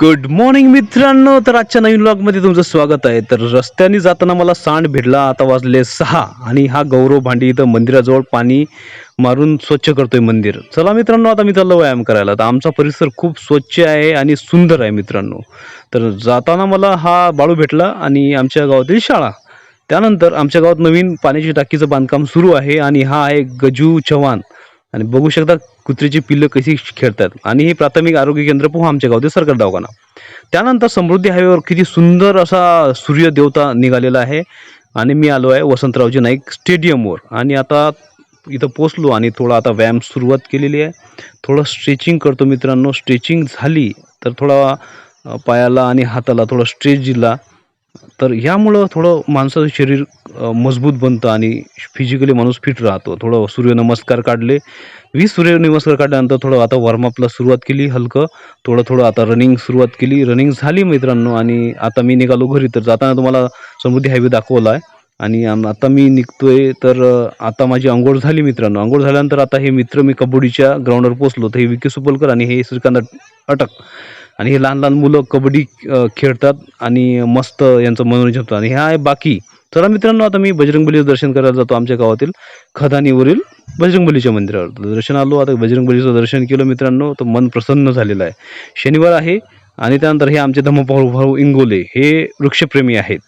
Good morning मित्रांनो. तर आजच्या नवीन ब्लॉगमध्ये तुमचं स्वागत आहे. तर रस्त्याने जाताना मला सांड भिडला. आता वाजले सहा आणि हा गौरव भांडी इथं मंदिराजवळ पाणी मारून स्वच्छ करतोय मंदिर. चला मित्रांनो आता मी चाललो व्यायाम करायला. तर आमचा परिसर खूप स्वच्छ आहे आणि सुंदर आहे मित्रांनो. तर जाताना मला हा बाळू भेटला आणि आमच्या गावातील शाळा. त्यानंतर आमच्या गावात नवीन पाण्याची टाकीचं बांधकाम सुरू आहे आणि हा आहे गजू चव्हाण. आणि बघू शकता कुत्रीची पिल्लं कशी खेळतात? आणि हे प्राथमिक आरोग्य केंद्र पोहा आमच्या गावचे सरकार दवाखाना. त्यानंतर समृद्धी हायवेवर किती सुंदर असा सूर्य देवता निघालेला आहे. आणि मी आलो आहे वसंतरावजी नाईक स्टेडियमवर. आणि आता इथं पोचलो आणि थोडा आता व्यायाम सुरुवात केलेली आहे. थोडं स्ट्रेचिंग करतो मित्रांनो. स्ट्रेचिंग झाली तर थोडा पायाला आणि हाताला थोडं स्ट्रेच दिला. तर ह्यामुळं थोडं माणसाचं शरीर मजबूत बनतं आणि फिजिकली माणूस फिट राहतो. थोडं सूर्यनमस्कार काढले. वीस सूर्यनमस्कार काढल्यानंतर थोडं आता वॉर्मअपला सुरुवात केली हलकं. थोडं थोडं आता रनिंग सुरुवात केली. रनिंग झाली मित्रांनो आणि आता मी निघालो घरी. तर जाताना तुम्हाला समृद्धी हायवे दाखवला आहे आणि आता मी निघतोय. तर आता माझी आंघोळ झाली मित्रांनो. आंघोळ झाल्यानंतर आता हे मित्र मी कबड्डीच्या ग्राउंडवर पोचलो तर हे विके सुपलकर आणि हे श्रीकांत अटक. आणि हे लहान लहान मुलं कबड्डी खेळतात आणि मस्त यांचं मनोरंजन होतं. आणि ह्या आहे बाकी. चला मित्रांनो आता मी बजरंगबलीचं दर्शन करायला जातो आमच्या गावातील खदानीवरील बजरंगबलीच्या मंदिरावर. दर्शन आलो आता बजरंगबलीचं दर्शन केलं मित्रांनो तर मन प्रसन्न झालेलं आहे. शनिवार आहे आणि त्यानंतर हे आमचे धम्मपाहू भाऊ इंगोले हे वृक्षप्रेमी आहेत.